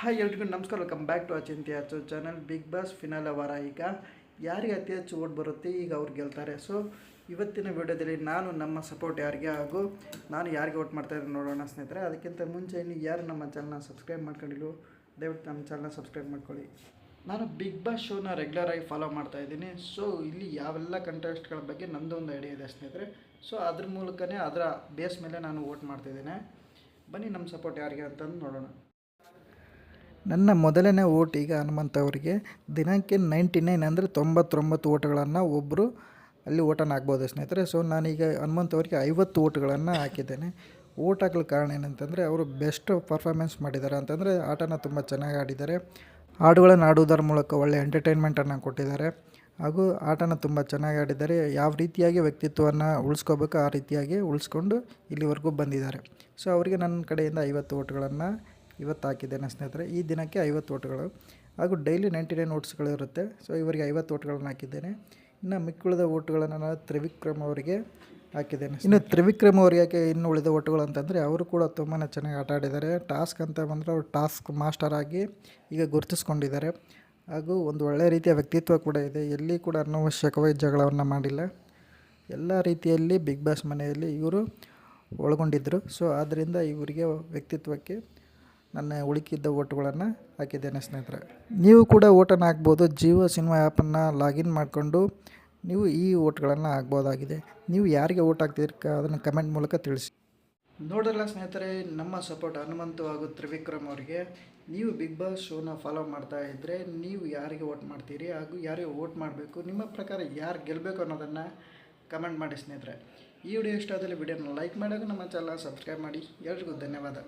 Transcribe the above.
Hi ಎಲ್ರಿಗೂ ನಮಸ್ಕಾರ welcome back to ಅಚಿಂತ್ಯ ಅಚ್ಚು ಚಾನಲ್ ಬಿಗ್ ಬಾಸ್ ಫಿನಾಲ್ ವಾರ ಈಗ. ಯಾರಿಗೆ ಅತಿ ಹೆಚ್ಚು ಓಟ್ ಬರುತ್ತೆ, ಈಗ ಅವ್ರು ಗೆಲ್ತಾರೆ. ಸೊ ಇವತ್ತಿನ ವಿಡಿಯೋದಲ್ಲಿ ನಾನು, ನಮ್ಮ ಸಪೋರ್ಟ್ ಯಾರಿಗೆ ಹಾಗೂ ನಾನು ಯಾರಿಗೆ ಓಟ್ ಮಾಡ್ತಾ ಇದ್ದೀನಿ ನೋಡೋಣ ಸ್ನೇಹಿತರೆ. ಅದಕ್ಕಿಂತ ಮುಂಚೆ ಇನ್ನು ಯಾರು ನಮ್ಮ ಚಾನಲ್ನ ಸಬ್ಸ್ಕ್ರೈಬ್ ಮಾಡ್ಕೊಂಡಿಲ್ಲ ದಯವಿಟ್ಟು ನಮ್ಮ ಚಾನಲ್ನ ಸಬ್ಸ್ಕ್ರೈಬ್ ಮಾಡ್ಕೊಳ್ಳಿ. ನಾನು ಬಿಗ್ ಬಾಸ್ ಶೋನ ರೆಗ್ಯುಲರ್ ಆಗಿ ಫಾಲೋ ಮಾಡ್ತಾ ಇದ್ದೀನಿ. ಸೊ ಇಲ್ಲಿ ಯಾವೆಲ್ಲ ಕಂಟೆಸ್ಟ್ಗಳ ಬಗ್ಗೆ ನಂದೊಂದು ಐಡಿಯಾ ಇದೆ ಸ್ನೇಹಿತರೆ. ಸೊ ಅದ್ರ ಮೂಲಕನೇ, ಅದರ ಬೇಸ್ ಮೇಲೆ ನಾನು ಓಟ್ ಮಾಡ್ತಿದ್ದೇನೆ ಬನ್ನಿ ನಮ್ಮ ಸಪೋರ್ಟ್ ಯಾರಿಗೆ ಅಂತಂದು ನೋಡೋಣ. ನನ್ನ ಮೊದಲನೇ ಓಟ್ ಈಗ ಹನುಮಂತ ಅವರಿಗೆ ದಿನಕ್ಕೆ ನೈಂಟಿ ನೈನ್ ಅಂದರೆ ತೊಂಬತ್ತೊಂಬತ್ತು ಓಟ್ಗಳನ್ನು ಒಬ್ಬರು ಅಲ್ಲಿ ಓಟನ್ನು ಹಾಕ್ಬೋದು ಸ್ನೇಹಿತರೆ. ಸೊ ನಾನೀಗ ಹನುಮಂತ ಅವರಿಗೆ ಐವತ್ತು ಓಟ್ಗಳನ್ನು ಹಾಕಿದ್ದೇನೆ. ಓಟ್ ಹಾಕಲು ಕಾರಣ ಏನಂತಂದರೆ ಅವರು ಬೆಸ್ಟ್ ಪರ್ಫಾರ್ಮೆನ್ಸ್ ಮಾಡಿದ್ದಾರೆ ಅಂತಂದರೆ ಆಟನ ತುಂಬ ಚೆನ್ನಾಗಿ ಆಡಿದ್ದಾರೆ. ಹಾಡುಗಳನ್ನು ಆಡುವುದರ ಮೂಲಕ ಒಳ್ಳೆ ಎಂಟರ್ಟೈನ್ಮೆಂಟನ್ನು ಕೊಟ್ಟಿದ್ದಾರೆ. ಹಾಗೂ ಆಟನ ತುಂಬ ಚೆನ್ನಾಗಿ ಆಡಿದ್ದಾರೆ. ಯಾವ ರೀತಿಯಾಗಿ ವ್ಯಕ್ತಿತ್ವವನ್ನು ಉಳಿಸ್ಕೋಬೇಕು ಆ ರೀತಿಯಾಗಿ ಉಳಿಸ್ಕೊಂಡು ಇಲ್ಲಿವರೆಗೂ ಬಂದಿದ್ದಾರೆ. ಸೊ ಅವರಿಗೆ ನನ್ನ ಕಡೆಯಿಂದ ಐವತ್ತು ಓಟ್ಗಳನ್ನು ಇವತ್ತು ಹಾಕಿದ್ದೇನೆ ಸ್ನೇಹಿತರೆ. ಈ ದಿನಕ್ಕೆ ಐವತ್ತು ಓಟ್ಗಳು. ಹಾಗೂ ಡೈಲಿ ನೈಂಟಿ ನೈನ್ ಓಟ್ಸ್ಗಳಿರುತ್ತೆ ಸೊ ಇವರಿಗೆ ಐವತ್ತು ಓಟ್ಗಳನ್ನು ಹಾಕಿದ್ದೇನೆ. ಇನ್ನು ಮಿಕ್ಕುಳಿದ ಓಟ್ಗಳನ್ನು ನಾನು ತ್ರಿವಿಕ್ರಮ್ ಅವರಿಗೆ ಹಾಕಿದ್ದೇನೆ ಇನ್ನು ತ್ರಿವಿಕ್ರಮ್ ಅವ್ರಿಗೆ ಯಾಕೆ ಇನ್ನು ಉಳಿದ ಓಟುಗಳು ಅಂತಂದರೆ, ಅವರು ಕೂಡ ತುಂಬಾ ಚೆನ್ನಾಗಿ ಆಟ ಆಡಿದ್ದಾರೆ. ಟಾಸ್ಕ್ ಅಂತ ಬಂದರೆ ಅವರು ಟಾಸ್ಕ್ ಮಾಸ್ಟರ್ ಆಗಿ ಈಗ ಗುರುತಿಸ್ಕೊಂಡಿದ್ದಾರೆ. ಹಾಗೂ ಒಂದು ಒಳ್ಳೆಯ ರೀತಿಯ ವ್ಯಕ್ತಿತ್ವ ಕೂಡ ಇದೆ. ಎಲ್ಲಿ ಕೂಡ ಅನವಶ್ಯಕವಾಗಿ ಜಗಳವನ್ನು ಮಾಡಿಲ್ಲ. ಎಲ್ಲ ರೀತಿಯಲ್ಲಿ ಬಿಗ್ ಬಾಸ್ ಮನೆಯಲ್ಲಿ ಇವರು ಒಳಗೊಂಡಿದ್ದರು. ಸೊ ಆದ್ದರಿಂದ ಇವರಿಗೆ ವ್ಯಕ್ತಿತ್ವಕ್ಕೆ ನನ್ನ ಉಳಿಕಿದ್ದ ಓಟುಗಳನ್ನು ಹಾಕಿದ್ದೇನೆ ಸ್ನೇಹಿತರೆ. ನೀವು ಕೂಡ ಓಟನ್ನು ಹಾಕ್ಬೋದು. ಜಿಯೋ ಸಿನಿಮಾ ಆ್ಯಪನ್ನು ಲಾಗಿನ್ ಮಾಡಿಕೊಂಡು ನೀವು ಈ ಓಟ್ಗಳನ್ನು ಹಾಕ್ಬೋದಾಗಿದೆ. ನೀವು ಯಾರಿಗೆ ಓಟ್ ಹಾಕ್ತೀರಿ ಅದನ್ನು ಕಮೆಂಟ್ ಮೂಲಕ ತಿಳಿಸಿ. ನೋಡಲ್ಲ ಸ್ನೇಹಿತರೆ, ನಮ್ಮ ಸಪೋರ್ಟ್ ಹನುಮಂತು ಹಾಗೂ ತ್ರಿವಿಕ್ರಮ್ ಅವರಿಗೆ. ನೀವು ಬಿಗ್ ಬಾಸ್ ಶೋನ ಫಾಲೋ ಮಾಡ್ತಾ ಇದ್ದರೆ ನೀವು ಯಾರಿಗೆ ಓಟ್ ಮಾಡ್ತೀರಿ ಹಾಗೂ ಯಾರಿಗೆ ಓಟ್ ಮಾಡಬೇಕು, ನಿಮ್ಮ ಪ್ರಕಾರ ಯಾರು ಗೆಲ್ಲಬೇಕು ಅನ್ನೋದನ್ನು ಕಮೆಂಟ್ ಮಾಡಿ ಸ್ನೇಹಿತರೆ. ಈ ವಿಡಿಯೋ ಇಷ್ಟ ಆದಲ್ಲಿ ವಿಡಿಯೋನ ಲೈಕ್ ಮಾಡಿ ಹಾಗೂ ನಮ್ಮ ಚಾನಲ್ ಸಬ್ಸ್ಕ್ರೈಬ್ ಮಾಡಿ. ಎಲ್ರಿಗೂ ಧನ್ಯವಾದ.